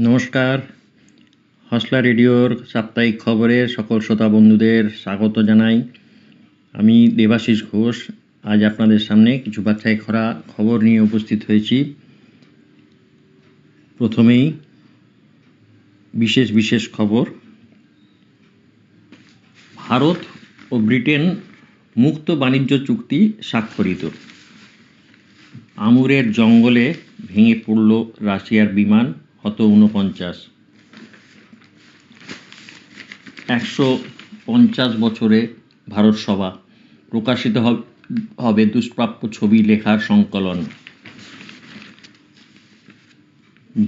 নমস্কার। হসলা রেডিওর সাপ্তাহিক খবরে সকল শ্রোতা বন্ধুদের স্বাগত জানাই। আমি দেবাশিস ঘোষ। আজ আপনাদের সামনে কিছু বাচ্চায় খরা খবর নিয়ে উপস্থিত হয়েছি। প্রথমেই বিশেষ বিশেষ খবর। ভারত ও ব্রিটেন মুক্ত বাণিজ্য চুক্তি স্বাক্ষরিত। আমুরের জঙ্গলে ভেঙে পড়ল রাশিয়ার বিমান। হত ঊনপঞ্চাশ। একশো পঞ্চাশ বছরে ভারত সভা। প্রকাশিত হবে দুষ্প্রাপ্য ছবি লেখার সংকলন।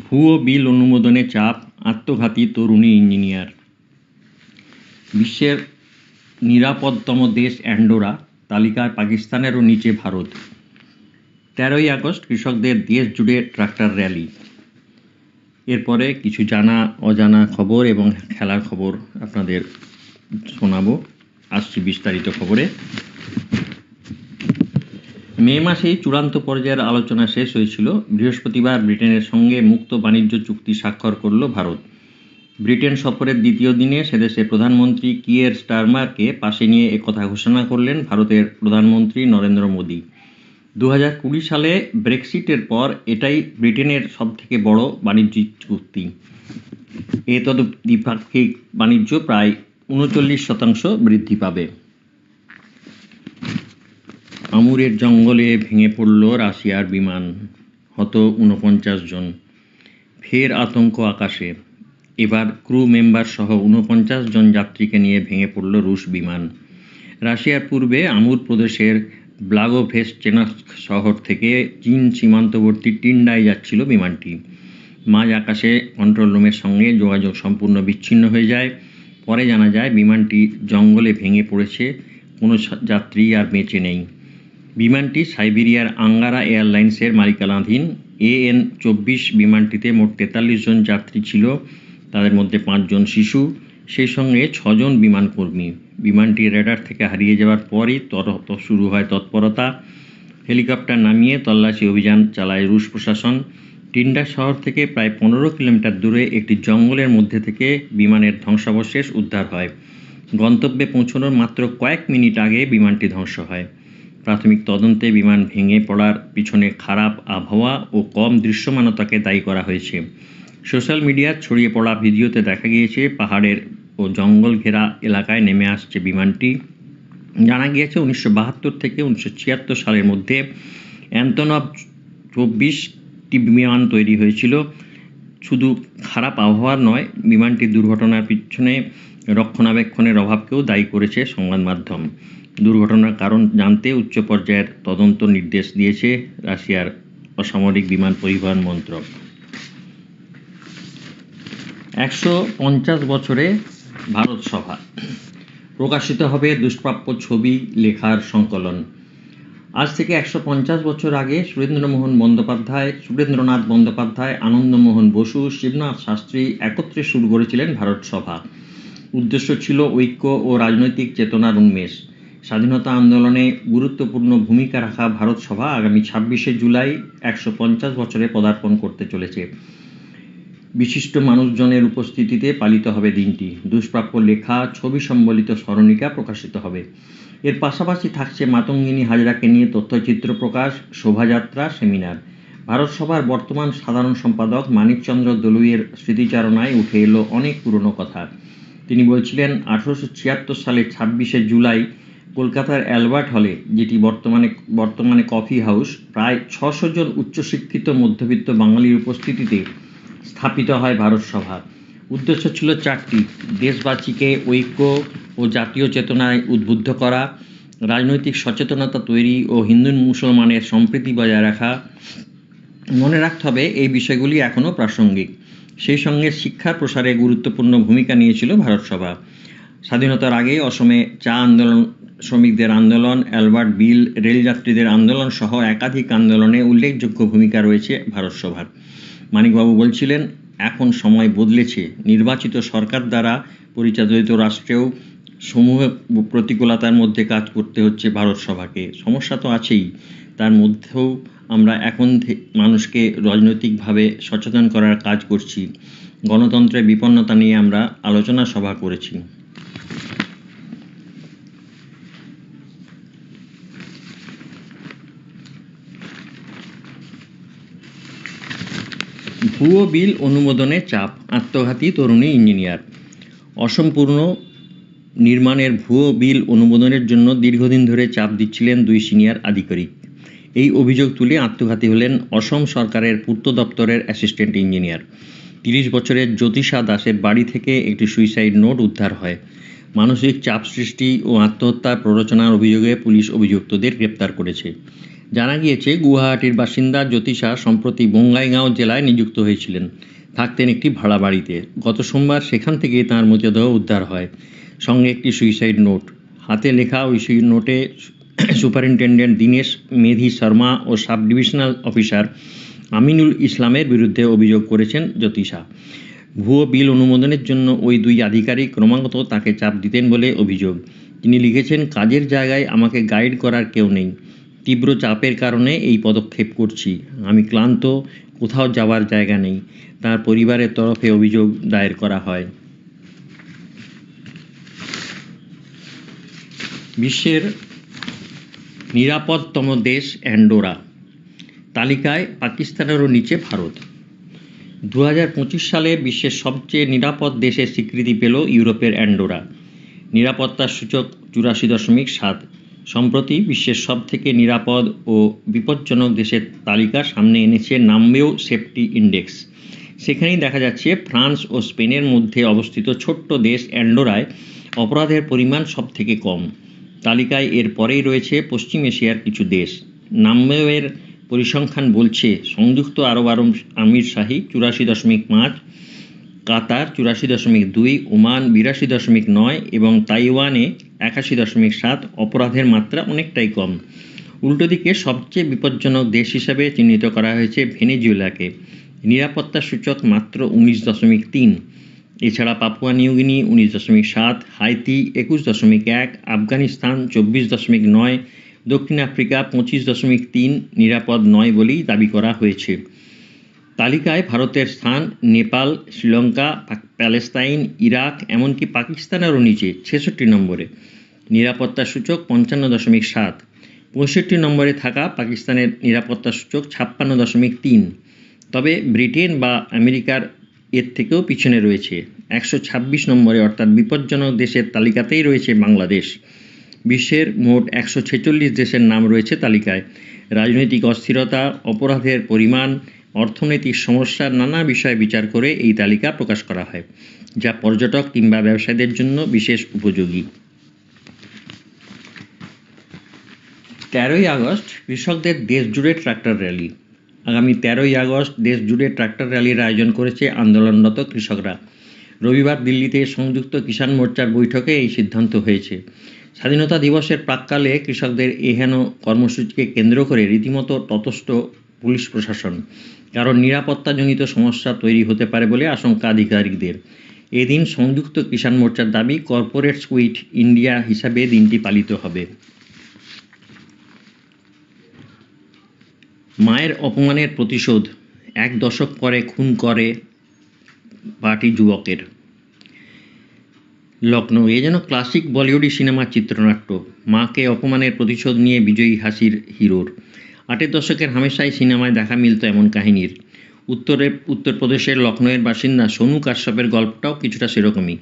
ভুয়ো বিল অনুমোদনে চাপ, আত্মঘাতী তরুণী ইঞ্জিনিয়ার। বিশ্বের নিরাপদতম দেশ অ্যান্ডোরা, তালিকায় পাকিস্তানেরও নিচে ভারত। তেরোই আগস্ট কৃষকদের দেশ জুড়ে ট্রাক্টর র্যালি। এরপরে কিছু জানা, অজানা খবর এবং খেলার খবর আপনাদের শোনাবো। আসছি বিস্তারিত খবরে। মে মাসেই চূড়ান্ত পর্যায়ের আলোচনা শেষ হয়েছিল। বৃহস্পতিবার ব্রিটেনের সঙ্গে মুক্ত বাণিজ্য চুক্তি স্বাক্ষর করল ভারত। ব্রিটেন সফরের দ্বিতীয় দিনে সেদেশে প্রধানমন্ত্রী কিয়ের স্টারমারকে পাশে নিয়ে একথা ঘোষণা করলেন ভারতের প্রধানমন্ত্রী নরেন্দ্র মোদী। দু হাজার কুড়ি সালে ব্রেক্সিটের পর এটাই ব্রিটেনের সবথেকে বড় বাণিজ্যিক চুক্তি। এতদ দ্বিপাক্ষিক বাণিজ্য প্রায় উনচল্লিশ শতাংশ বৃদ্ধি পাবে। আমুরের জঙ্গলে ভেঙে পড়ল রাশিয়ার বিমান, হত ঊনপঞ্চাশ জন। ফের আতঙ্ক আকাশে। এবার ক্রু মেম্বার সহ ঊনপঞ্চাশ জন যাত্রীকে নিয়ে ভেঙে পড়ল রুশ বিমান। রাশিয়ার পূর্বে আমুর প্রদেশের ব্লাগোভেস্টেনস্ক শহর থেকে চীন সীমান্তবর্তী টিন্ডায় যাচ্ছিল বিমানটি। মাঝ আকাশে কন্ট্রোল রুমের সঙ্গে যোগাযোগ সম্পূর্ণ বিচ্ছিন্ন হয়ে যায়। পরে জানা যায়, বিমানটি জঙ্গলে ভেঙে পড়েছে, কোনো যাত্রী আর বেঁচে নেই। বিমানটি সাইবেরিয়ার আঙ্গারা এয়ারলাইন্সের মালিকানাধীন এএন চব্বিশ বিমানটিতে মোট তেতাল্লিশ জন যাত্রী ছিল, তাদের মধ্যে পাঁচজন শিশু, সেই সঙ্গে ছজন বিমানকর্মী। বিমানটি রেডার থেকে হারিয়ে যাওয়ার পরই তর ত- শুরু হয় তৎপরতা। হেলিকপ্টার নামিয়ে তল্লাশি অভিযান চালায় রুশ প্রশাসন। টিন্ডা শহর থেকে প্রায় পনেরো কিলোমিটার দূরে একটি জঙ্গলের মধ্যে থেকে বিমানের ধ্বংসাবশেষ উদ্ধার হয়। গন্তব্যে পৌঁছানোর মাত্র কয়েক মিনিট আগে বিমানটি ধ্বংস হয়। প্রাথমিক তদন্তে বিমান ভেঙে পড়ার পিছনে খারাপ আবহাওয়া ও কম দৃশ্যমানতাকে দায়ী করা হয়েছে। সোশ্যাল মিডিয়ায় ছড়িয়ে পড়া ভিডিওতে দেখা গিয়েছে পাহাড়ের ও জঙ্গল ঘেরা এলাকায় নেমে আসছে বিমানটি। জানা গিয়েছে, উনিশশো বাহাত্তর থেকে উনিশশো ছিয়াত্তর সালের মধ্যে অ্যান্তনভ চব্বিশটি বিমান তৈরি হয়েছিল। শুধু খারাপ আবহাওয়ার নয়, বিমানটি দুর্ঘটনার পিছনে রক্ষণাবেক্ষণের অভাবকেও দায়ী করেছে সংবাদ মাধ্যম। দুর্ঘটনার কারণ জানতে উচ্চ পর্যায়ের তদন্ত নির্দেশ দিয়েছে রাশিয়ার অসামরিক বিমান পরিবহন মন্ত্রক। একশো পঞ্চাশ বছরে ভারত সভা। প্রকাশিত হবে দুষ্প্রাপ্য ছবি, লেখার সংকলন। আজ থেকে একশো পঞ্চাশ বছর আগে সুরেন্দ্রমোহন বন্দ্যোপাধ্যায়, সুরেন্দ্রনাথ বন্দ্যোপাধ্যায়, আনন্দমোহন বসু, শিবনাথ শাস্ত্রী একত্রে শুরু করেছিলেন ভারত সভা। উদ্দেশ্য ছিল ঐক্য ও রাজনৈতিক চেতনার উন্মেষ। স্বাধীনতা আন্দোলনে গুরুত্বপূর্ণ ভূমিকা রাখা ভারত সভা আগামী ছাব্বিশে জুলাই একশো পঞ্চাশ বছরে পদার্পণ করতে চলেছে। বিশিষ্ট মানুষজনের উপস্থিতিতে পালিত হবে দিনটি। দুষ্প্রাপ্য লেখা, ছবি সম্বলিত স্মরণিকা প্রকাশিত হবে। এর পাশাপাশি থাকছে মাতঙ্গিনী হাজরাকে নিয়ে তথ্যচিত্র প্রকাশ, শোভাযাত্রা, সেমিনার। ভারত সভার বর্তমান সাধারণ সম্পাদক মানিকচন্দ্র দলুইয়ের স্মৃতিচারণায় উঠে এলো অনেক পুরনো কথা। তিনি বলছিলেন, আঠারোশো ছিয়াত্তর সালের ছাব্বিশে জুলাই কলকাতার অ্যালবার্ট হলে, যেটি বর্তমানে বর্তমানে কফি হাউস, প্রায় ছশো জন উচ্চশিক্ষিত মধ্যবিত্ত বাঙালির উপস্থিতিতে স্থাপিত হয় ভারত সভা। উদ্দেশ্য ছিল চারটি, দেশবাসীকে ঐক্য ও জাতীয় চেতনায় উদ্বুদ্ধ করা, রাজনৈতিক সচেতনতা তৈরি ও হিন্দু মুসলমানের সম্প্রীতি বজায় রাখা। মনে রাখতে হবে, এই বিষয়গুলি এখনও প্রাসঙ্গিক। সেই সঙ্গে শিক্ষার প্রসারে গুরুত্বপূর্ণ ভূমিকা নিয়েছিল ভারত সভা। স্বাধীনতার আগে অসমে চা আন্দোলন, শ্রমিকদের আন্দোলন, অ্যালবার্ট বিল, রেলযাত্রীদের আন্দোলন সহ একাধিক আন্দোলনে উল্লেখযোগ্য ভূমিকা রয়েছে ভারত সভার। মানিকবাবু বলছিলেন, এখন সময় বদলেছে। নির্বাচিত সরকার দ্বারা পরিচালিত রাষ্ট্রেও সমূহ প্রতিকূলতার মধ্যে কাজ করতে হচ্ছে ভারত সভাকে। সমস্যা তো আছেই। তার মধ্যেও আমরা এখন মানুষকে রাজনৈতিকভাবে সচেতন করার কাজ করছি। গণতন্ত্রের বিপন্নতা নিয়ে আমরা আলোচনা সভা করেছি। ভুয়ো বিল অনুমোদনে চাপ, আত্মঘাতী তরুণী ইঞ্জিনিয়ার। অসম্পূর্ণ নির্মাণের ভুয়ো বিল অনুমোদনের জন্য দীর্ঘদিন ধরে চাপ দিচ্ছিলেন দুই সিনিয়র আধিকারিক। এই অভিযোগ তুলে আত্মঘাতী হলেন অসম সরকারের পূর্ত দপ্তরের অ্যাসিস্ট্যান্ট ইঞ্জিনিয়ার। তিরিশ বছরের জ্যোতিষা দাসের বাড়ি থেকে একটি সুইসাইড নোট উদ্ধার হয়। মানসিক চাপ সৃষ্টি ও আত্মহত্যার প্ররোচনার অভিযোগে পুলিশ অভিযুক্তদের গ্রেপ্তার করেছে। জানা গিয়েছে, গুয়াহাটির বাসিন্দা জ্যোতিষা সম্প্রতি বঙ্গাইগাঁও জেলায় নিযুক্ত হয়েছিলেন। থাকতেন একটি ভাড়া বাড়িতে। গত সোমবার সেখান থেকে তাঁর মৃতদেহ উদ্ধার হয়। সঙ্গে একটি সুইসাইড নোট। হাতে লেখা ওই সুই নোটে সুপারিনটেন্ডেন্ট দীনেশ মেধি শর্মা ও সাব ডিভিশনাল অফিসার আমিনুল ইসলামের বিরুদ্ধে অভিযোগ করেছেন জ্যোতিষা। ভুয়ো বিল অনুমোদনের জন্য ওই দুই আধিকারিক ক্রমাগত তাকে চাপ দিতেন বলে অভিযোগ। তিনি লিখেছেন, কাজের জায়গায় আমাকে গাইড করার কেউ নেই। তীব্র চাপের কারণে এই পদক্ষেপ করছি। আমি ক্লান্ত, কোথাও যাওয়ার জায়গা নেই। তার পরিবারের তরফে অভিযোগ দায়ের করা হয়। বিশ্বের নিরাপদতম দেশ অ্যান্ডোরা। তালিকায় পাকিস্তানেরও নিচে ভারত। দু হাজার পঁচিশ সালে বিশ্বের সবচেয়ে নিরাপদ দেশের স্বীকৃতি পেল ইউরোপের অ্যান্ডোরা। নিরাপত্তার সূচক চুরাশি দশমিক সাত সম্প্রতি বিশ্বের সবথেকে নিরাপদ ও বিপজ্জনক দেশের তালিকা সামনে এনেছে নামবেও সেফটি ইন্ডেক্স। সেখানেই দেখা যাচ্ছে ফ্রান্স ও স্পেনের মধ্যে অবস্থিত ছোট্ট দেশ অ্যান্ডোরায় অপরাধের পরিমাণ সবথেকে কম। তালিকায় এর পরেই রয়েছে পশ্চিম এশিয়ার কিছু দেশ। নামবেওয়ের পরিসংখ্যান বলছে, সংযুক্ত আরব আরব আমির শাহী চুরাশি দশমিক পাঁচ, কাতার চুরাশি দশমিক দুই, ওমান বিরাশি দশমিক নয় এবং তাইওয়ানে একাশি দশমিক সাত, অপরাধের মাত্রা অনেকটাই কম। উল্টো দিকে সবচেয়ে বিপজ্জনক দেশ হিসাবে চিহ্নিত করা হয়েছে ভেনেজুয়েলাকে। নিরাপত্তা সূচক মাত্র উনিশ দশমিক তিন। এছাড়া পাপুয়া নিউগিনি উনিশ দশমিক সাত, হাইতি একুশ দশমিক এক, আফগানিস্তান চব্বিশ দশমিক নয়, দক্ষিণ আফ্রিকা পঁচিশ দশমিক তিন, নিরাপদ নয় বলেই দাবি করা হয়েছে। তালিকায় ভারতের স্থান, নেপাল, শ্রীলঙ্কা প্যালেস্তাইন, ইরাক, এমনকি পাকিস্তানেরও নিচে, ছেষট্টি নম্বরে। নিরাপত্তা সূচক পঞ্চান্ন দশমিক সাত। পঁয়ষট্টি নম্বরে থাকা পাকিস্তানের নিরাপত্তা সূচক ছাপ্পান্ন দশমিক তিন। তবে ব্রিটেন বা আমেরিকার এর থেকেও পিছনে রয়েছে। একশো ছাব্বিশ নম্বরে অর্থাৎ বিপজ্জনক দেশের তালিকাতেই রয়েছে বাংলাদেশ। বিশ্বের মোট একশো ছেচল্লিশ দেশের নাম রয়েছে তালিকায়। রাজনৈতিক অস্থিরতা, অপরাধের পরিমাণ অর্থনৈতিক সমস্যার নানা বিষয় বিচার করে এই তালিকা প্রকাশ করা হয়, যা পর্যটক কিংবা ব্যবসায়ীদের জন্য বিশেষ উপযোগী। তেরোই আগস্ট, কৃষকদের দেশ জুড়ে ট্রাক্টর র্যালি। আগামী তেরোই আগস্ট দেশ জুড়ে ট্রাক্টর র্যালির আয়োজন করেছে আন্দোলনরত কৃষকরা। রবিবার দিল্লিতে সংযুক্ত কিষাণ মোর্চার বৈঠকে এই সিদ্ধান্ত হয়েছে। স্বাধীনতা দিবসের প্রাককালে কৃষকদের এহেন কর্মসূচিকে কেন্দ্র করে রীতিমতো ততস্থ পুলিশ প্রশাসন। কারণ নিরাপত্তাজনিত সমস্যা তৈরি হতে পারে বলে আশঙ্কা আধিকারিকদের। এদিন সংযুক্ত কিষাণ মোর্চার দাবি, কর্পোরেট সুইট ইন্ডিয়া হিসাবে দিনটি পালিত হবে। মায়ের অপমানের প্রতিশোধ, এক দশক পরে খুন করে পার্টি যুবকের। লখনৌ এ যেন ক্লাসিক বলিউডি সিনেমার চিত্রনাট্য। মাকে অপমানের প্রতিশোধ নিয়ে বিজয়ী হাসির হিরোর। আটের দশকের হামেশাই সিনেমায় দেখা মিলত এমন কাহিনীর। উত্তরে, উত্তরপ্রদেশের লখনৌয়ের বাসিন্দা সোনু কাশ্যপের গল্পটাও কিছুটা সেরকমই।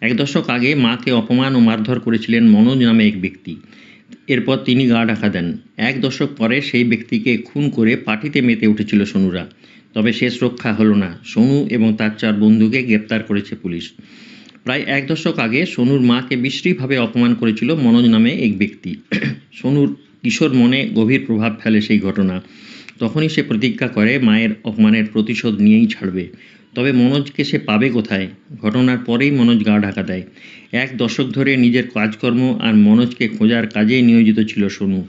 এক দশক আগে মাকে অপমান ও মারধর করেছিলেন মনোজ নামে এক ব্যক্তি। এরপর তিনি গা ঢাকা দেন। এক দশক পরে সেই ব্যক্তিকে খুন করে পার্টিতে মেতে উঠেছিল সোনুরা। তবে শেষ রক্ষা হলো না। সোনু এবং তার চার বন্ধুকে গ্রেপ্তার করেছে পুলিশ। প্রায় এক দশক আগে সোনুর মাকে বিশ্রীভাবে অপমান করেছিল মনোজ নামে এক ব্যক্তি। সোনুর কিশোর মনে গভীর প্রভাব ফেলে সেই ঘটনা। তখনই সে প্রতিজ্ঞা করে, মায়ের অপমানের প্রতিশোধ নিয়েই ছাড়বে। তবে মনোজকে সে পাবে কোথায়? ঘটনার পরেই মনোজ গা ঢাকা দেয়। এক দশক ধরে নিজের কাজকর্ম আর মনোজকে খোঁজার কাজেই নিয়োজিত ছিল সোনু।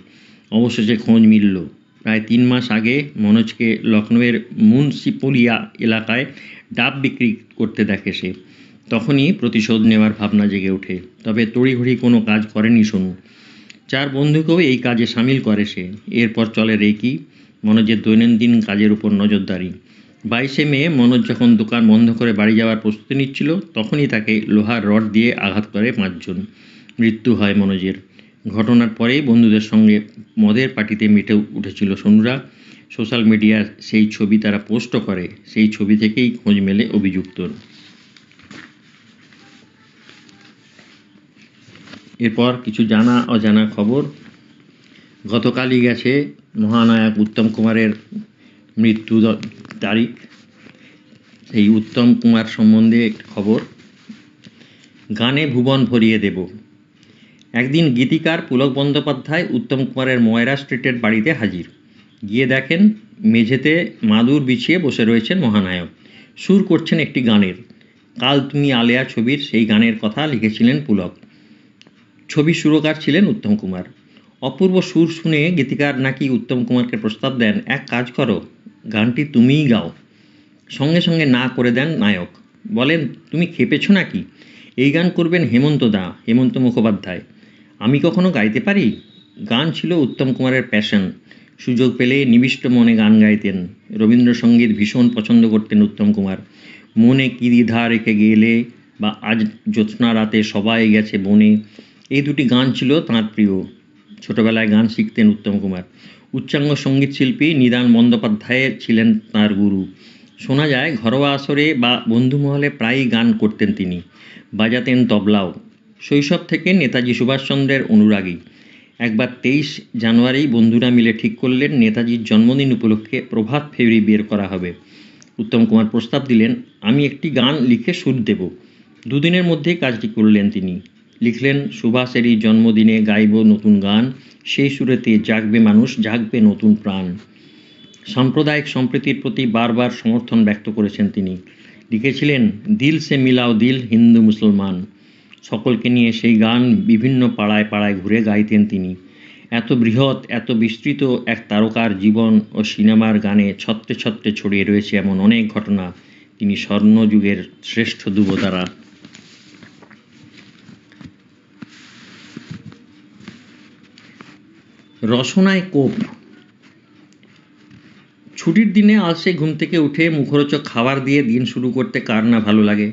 অবশেষে খোঁজ মিলল। প্রায় তিন মাস আগে মনোজকে লখনৌয়ের মুন্সিপোলিয়া এলাকায় ডাব বিক্রি করতে দেখে সে। তখনই প্রতিশোধ নেওয়ার ভাবনা জেগে ওঠে। তবে তড়িঘড়ি কোনো কাজ করেনি সোনু। চার বন্ধুকেও এই কাজে সামিল করে সে। এরপর চলে রেকি, মনোজের দৈনন্দিন কাজের উপর নজরদারি। বাইশে মে, মনোজ যখন দোকান বন্ধ করে বাড়ি যাওয়ার প্রস্তুতি নিচ্ছিল, তখনই তাকে লোহার রড দিয়ে আঘাত করে পাঁচজন। মৃত্যু হয় মনোজের। ঘটনার পরেই বন্ধুদের সঙ্গে মদের পার্টিতে মেতে উঠেছিল সনুরা। সোশ্যাল মিডিয়ার সেই ছবি তারা পোস্টও করে, সেই ছবি থেকেই খোঁজ মেলে অভিযুক্তর। এরপর কিছু জানা অজানা খবর। গতকালই গেছে মহানায়ক উত্তম কুমারের মৃত্যু তারিখ। এই উত্তম কুমার সম্বন্ধে একটি খবর। গানে ভুবন ভরিয়ে দেব। একদিন গীতিকার পুলক বন্দ্যোপাধ্যায় উত্তম কুমারের ময়রা স্ট্রিটের বাড়িতে হাজির। গিয়ে দেখেন মেঝেতে মাদুর বিছিয়ে বসে রয়েছেন মহানায়ক। সুর করছেন একটি গানের। কাল তুমি আলেয়া ছবির সেই গানের কথা লিখেছিলেন পুলক। ছবি সুরকার ছিলেন উত্তম কুমার। অপূর্ব সুর শুনে গীতিকার নাকি উত্তম কুমারকে প্রস্তাব দেন, এক কাজ করো, গানটি তুমিই গাও। সঙ্গে সঙ্গে না করে দেন নায়ক। বলেন, তুমি খেপেছো নাকি? এই গান করবেন হেমন্ত দা, হেমন্ত মুখোপাধ্যায়। আমি কখনো গাইতে পারি? গান ছিল উত্তম কুমারের প্যাশন। সুযোগ পেলে নিবিষ্ট মনে গান গাইতেন। রবীন্দ্রসঙ্গীত ভীষণ পছন্দ করতেন উত্তম কুমার। মনে কি দ্বিধা রেখে গেলে বা আজ জ্যোৎস্না রাতে সবাই গেছে বনে এই দুটি গান ছিল তাঁর প্রিয়। ছোটবেলায় গান শিখতেন উত্তম কুমার। উচ্চাঙ্গ সংগীত শিল্পী নিদান বন্দ্যোপাধ্যায় ছিলেন তাঁর গুরু। শোনা যায়, ঘরোয়া আসরে বা বন্ধুমহলে প্রায়ই গান করতেন তিনি। বাজাতেন তবলাও। শৈশব থেকে নেতাজি সুভাষচন্দ্রের অনুরাগী। একবার তেইশ জানুয়ারি বন্ধুরা মিলে ঠিক করলেন, নেতাজির জন্মদিন উপলক্ষে প্রভাত ফেরি বের করা হবে। উত্তম কুমার প্রস্তাব দিলেন, আমি একটি গান লিখে সুর দেব। দুদিনের মধ্যেই কাজটি করলেন তিনি। লিখলেন, সুভাষেরই জন্মদিনে গাইব নতুন গান, সেই সুরেতে জাগবে মানুষ, জাগবে নতুন প্রাণ। সাম্প্রদায়িক সম্প্রীতির প্রতি বারবার সমর্থন ব্যক্ত করেছেন তিনি। লিখেছিলেন, দিল সে মিলাও দিল হিন্দু মুসলমান। সকলকে নিয়ে সেই গান বিভিন্ন পাড়ায় পাড়ায় ঘুরে গাইতেন তিনি। এত বৃহৎ, এত বিস্তৃত এক তারকার জীবন ও সিনেমার গানে ছত্রে ছত্রে ছড়িয়ে রয়েছে এমন অনেক ঘটনা। তিনি স্বর্ণযুগের শ্রেষ্ঠ যুবতারা রসনায় কোপ। ছুটির দিনে আলসে ঘুম থেকে উঠে মুখরোচক খাবার দিয়ে দিন শুরু করতে কার না ভালো লাগে?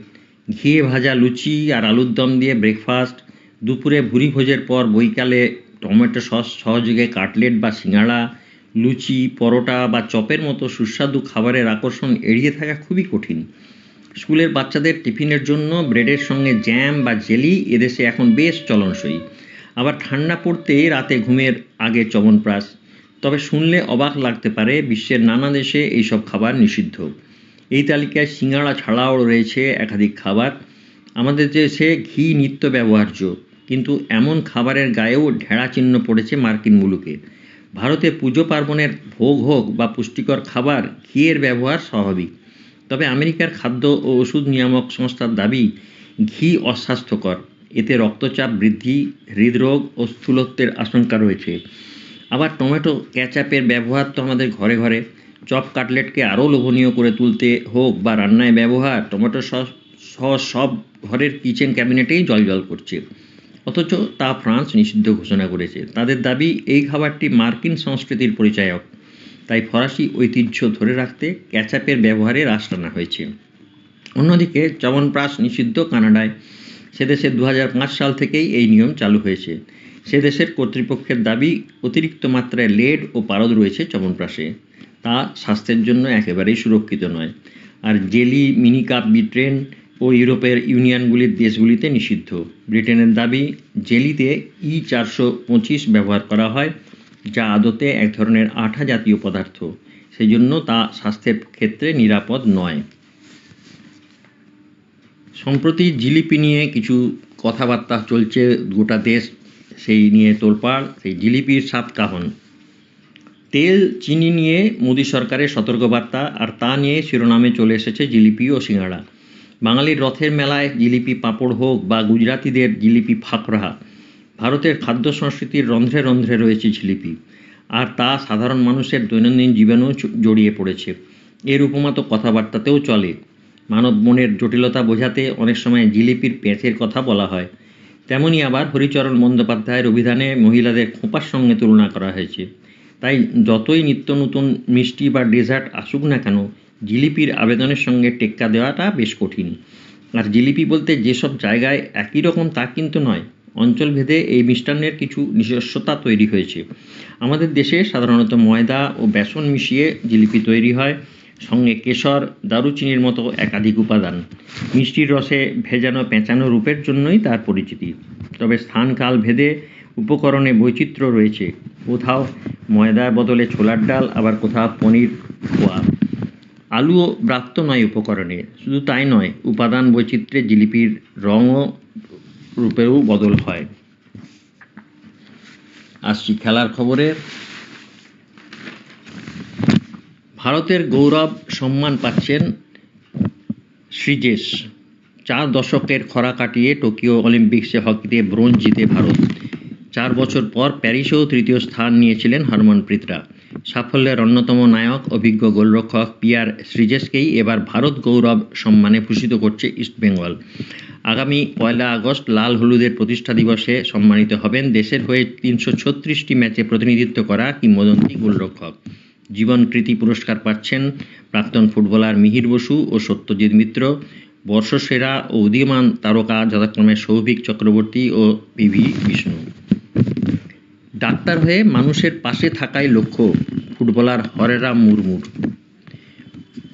ঘিয়ে ভাজা লুচি আর আলুর দম দিয়ে ব্রেকফাস্ট দুপুরে ভুরি ভোজের পর বৈকালে টমেটো সস, সহযোগে কাটলেট বা সিঙাড়া, লুচি, পরোটা বা চপের মতো সুস্বাদু খাবারের আকর্ষণ এড়িয়ে থাকা খুবই কঠিন। স্কুলের বাচ্চাদের টিফিনের জন্য ব্রেডের সঙ্গে জ্যাম বা জেলি এদেশে এখন বেশ চলনসই। আবার ঠান্ডা পড়তে রাতে ঘুমের আগে চবনপ্রাশ তবে শুনলে অবাক লাগতে পারে, বিশ্বের নানা দেশে এইসব খাবার নিষিদ্ধ। এই তালিকায় সিঙ্গাড়া ছাড়াও রয়েছে একাধিক খাবার। আমাদের দেশে ঘি নিত্য ব্যবহার্য, কিন্তু এমন খাবারের গায়েও ঢেড়া চিহ্ন পড়েছে মার্কিন মুলুকে। ভারতে পুজো পার্বণের ভোগ হোক বা পুষ্টিকর খাবার, ঘিয়ের ব্যবহার স্বাভাবিক। তবে আমেরিকার খাদ্য ও ওষুধ নিয়ামক সংস্থার দাবি, ঘি অস্বাস্থ্যকর। এতে রক্তচাপ বৃদ্ধি, হৃদরোগ ও স্থূলত্বের আশঙ্কা রয়েছে। আবার টমেটো ক্যাচাপের ব্যবহার তো আমাদের ঘরে ঘরে। চপ কাটলেটকে আরও লোভনীয় করে তুলতে হোক বা রান্নায় ব্যবহার, টমেটো সস সব ঘরের কিচেন ক্যাবিনেটেই জলজল করছে। অথচ তা ফ্রান্স নিষিদ্ধ ঘোষণা করেছে। তাদের দাবি, এই খাবারটি মার্কিন সংস্কৃতির পরিচায়ক। তাই ফরাসি ঐতিহ্য ধরে রাখতে ক্যাচাপের ব্যবহারে হ্রাস টানা হয়েছে। অন্যদিকে চবনপ্রাশ নিষিদ্ধ কানাডায়। সেদেশে দু হাজার পাঁচ সাল থেকেই এই নিয়ম চালু হয়েছে। সে দেশের কর্তৃপক্ষের দাবি, অতিরিক্ত মাত্রায় লেড ও পারদ রয়েছে চবনপ্রাশে তা স্বাস্থ্যের জন্য একেবারেই সুরক্ষিত নয়। আর জেলি, মিনিকাপ, বিট্রেন ও ইউরোপের ইউনিয়নগুলির দেশগুলিতে নিষিদ্ধ। ব্রিটেনের দাবি, জেলিতে ই চারশো পঁচিশ ব্যবহার করা হয়, যা আদতে এক ধরনের আঠা জাতীয় পদার্থ। সেই জন্য তা স্বাস্থ্যের ক্ষেত্রে নিরাপদ নয়। সম্প্রতি জিলিপি নিয়ে কিছু কথাবার্তা চলছে গোটা দেশ, সেই নিয়ে তোলপাড়, সেই জিলিপির স্বাদ কাহন। তেল, চিনি নিয়ে মোদী সরকারের সতর্কবার্তা আর তা নিয়ে শিরোনামে চলে এসেছে জিলিপি ও সিঙ্গাড়া বাঙালির রথের মেলায় জিলিপি পাঁপড় হোক বা গুজরাতিদের জিলিপি ফাকরা ভারতের খাদ্য সংস্কৃতির রন্ধ্রে রন্ধ্রে রয়েছে জিলিপি। আর তা সাধারণ মানুষের দৈনন্দিন জীবনেও জড়িয়ে পড়েছে। এর উপমা তো কথাবার্তাতেও চলে। মানব মনের জটিলতা বোঝাতে অনেক সময় জিলিপির পেঁচের কথা বলা হয়। তেমনি আবার হরিচরণ বন্দ্যোপাধ্যায়ের অভিধানে মহিলাদের খোঁপার সঙ্গে তুলনা করা হয়েছে। তাই যতই নিত্য নতুন মিষ্টি বা ডেজার্ট আসুক না কেন, জিলিপির আবেদনের সঙ্গে টেক্কা দেওয়াটা বেশ কঠিন। আর জিলিপি বলতে যেসব জায়গায় একই রকম তা কিন্তু নয়, অঞ্চলভেদে এই মিষ্টান্নের কিছু নিজস্বতা তৈরি হয়েছে। আমাদের দেশে সাধারণত ময়দা ও বেসন মিশিয়ে জিলিপি তৈরি হয়। সঙ্গে কেশর, দারুচিনির মতো একাধিক উপাদান। মিষ্টির রসে ভেজানো পেঁচানো রূপের জন্যই তার পরিচিতি। তবে স্থান কাল ভেদে উপকরণে বৈচিত্র্য রয়েছে। কোথাও ময়দার বদলে ছোলার ডাল, আবার কোথাও পনির খোয়া। আলুও ব্রাত্য নয় উপকরণে। শুধু তাই নয়, উপাদান বৈচিত্র্যে জিলিপির রঙও রূপেও বদল হয়। আসছি খেলার খবরে। ভারতের গৌরব সম্মান পাচ্ছেন শ্রীজেশ চার দশকের খরা কাটিয়ে টোকিও অলিম্পিক্সে হকিতে ব্রোঞ্জ জিতে ভারত। চার বছর পর প্যারিসেও তৃতীয় স্থান নিয়েছিলেন হরমনপ্রীতরা সাফল্যের অন্যতম নায়ক, অভিজ্ঞ গোলরক্ষক পিয়ার শ্রীজেশকেই এবার ভারত গৌরব সম্মানে ভূষিত করছে ইস্টবেঙ্গল আগামী পয়লা আগস্ট লাল হলুদের প্রতিষ্ঠা দিবসে সম্মানিত হবেন দেশের হয়ে তিনশো ম্যাচে প্রতিনিধিত্ব করা কিংবদন্তি গোলরক্ষক। জীবন কৃতি পুরস্কার পাচ্ছেন প্রাক্তন ফুটবলার মিহির বসু ও সত্যজিৎ মিত্র, বর্ষসেরা ও উদীয়মান তারকা যথাক্রমে সৌভিক চক্রবর্তী ও পিভি বিষ্ণু। ডাক্তার হয়ে মানুষের পাশে থাকাই লক্ষ্য ফুটবলার হরেরাম মুর্মুর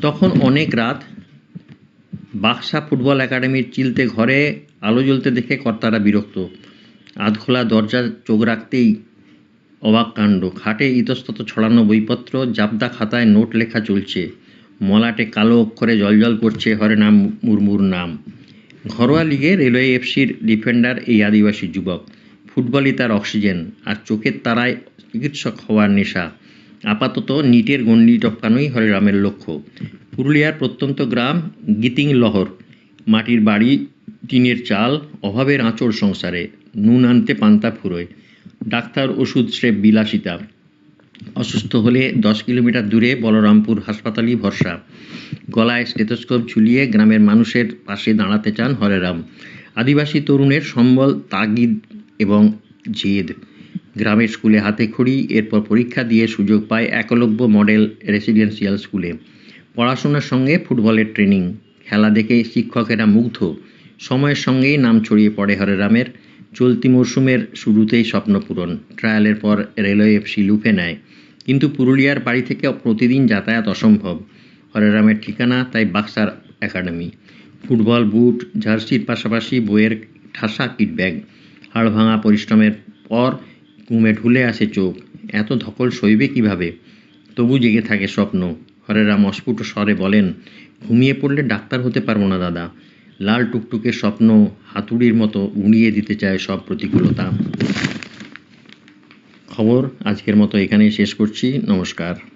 তখন অনেক রাত বাক্সা ফুটবল একাডেমির চিলতে ঘরে আলো জ্বলতে দেখে কর্তারা বিরক্ত। আধখোলা দরজা চোখ রাখতেই অবাক কাণ্ড। খাটে ইতস্তত ছড়ানো বইপত্র, জাবদা খাতায় নোট লেখা চলছে। মলাটে কালো অক্ষরে জলজল করছে হরেনাম মুরমুর নাম। ঘরোয়া লিগে রেলওয়ে এফসির ডিফেন্ডার এই আদিবাসী যুবক। ফুটবলই তার অক্সিজেন আর চোখের তারায় চিকিৎসক হওয়ার নেশা। আপাতত নিটের গণ্ডি টপকানোই হরেরামের লক্ষ্য। পুরুলিয়ার প্রত্যন্ত গ্রাম গীতিং লহর। মাটির বাড়ি, টিনের চাল, অভাবের আঁচড় সংসারে। নুন আনতে পান্তা ফুরোয়। ডাক্তার ওষুধ স্রেফ বিলাসিতা। অসুস্থ হলে দশ কিলোমিটার দূরে বলরামপুর হাসপাতালই ভরসা। গলায় স্টেথোস্কোপ ঝুলিয়ে গ্রামের মানুষের পাশে দাঁড়াতে চান হরেরাম। আদিবাসী তরুণের সম্বল, তাগিদ এবং জেদ। গ্রামের স্কুলে হাতে খড়ি, এরপর পরীক্ষা দিয়ে সুযোগ পায় একলব্য মডেল রেসিডেন্সিয়াল স্কুলে। পড়াশোনার সঙ্গে ফুটবলের ট্রেনিং। খেলা দেখে শিক্ষকেরা মুগ্ধ। সময়ের সঙ্গেই নাম ছড়িয়ে পড়ে হরেরামের। চলতি মরশুমের শুরুতেই স্বপ্নপূরণ ট্রায়ালের পর রেলওয়ে এফসি লুফে নেয়। কিন্তু পুরুলিয়ার বাড়ি থেকে প্রতিদিন যাতায়াত অসম্ভব। হরেরামের ঠিকানা তাই বাক্সার একাডেমি। ফুটবল বুট, জার্সির পাশাপাশি বইয়ের ঠাসা কিট ব্যাগ হাড় ভাঙা পরিশ্রমের পর ঘুমে ঢুলে আসে চোখ। এত ধকল সইবে কীভাবে? তবু জেগে থাকে স্বপ্ন। হরেরাম অস্ফুট স্বরে বলেন, ঘুমিয়ে পড়লে ডাক্তার হতে পারব না, দাদা। লাল টুকটুকে স্বপ্ন হাতুড়ির মতো উড়িয়ে দিতে চায় সব প্রতিকূলতা। খবর আজকের মতো এখানেই শেষ করছি। নমস্কার।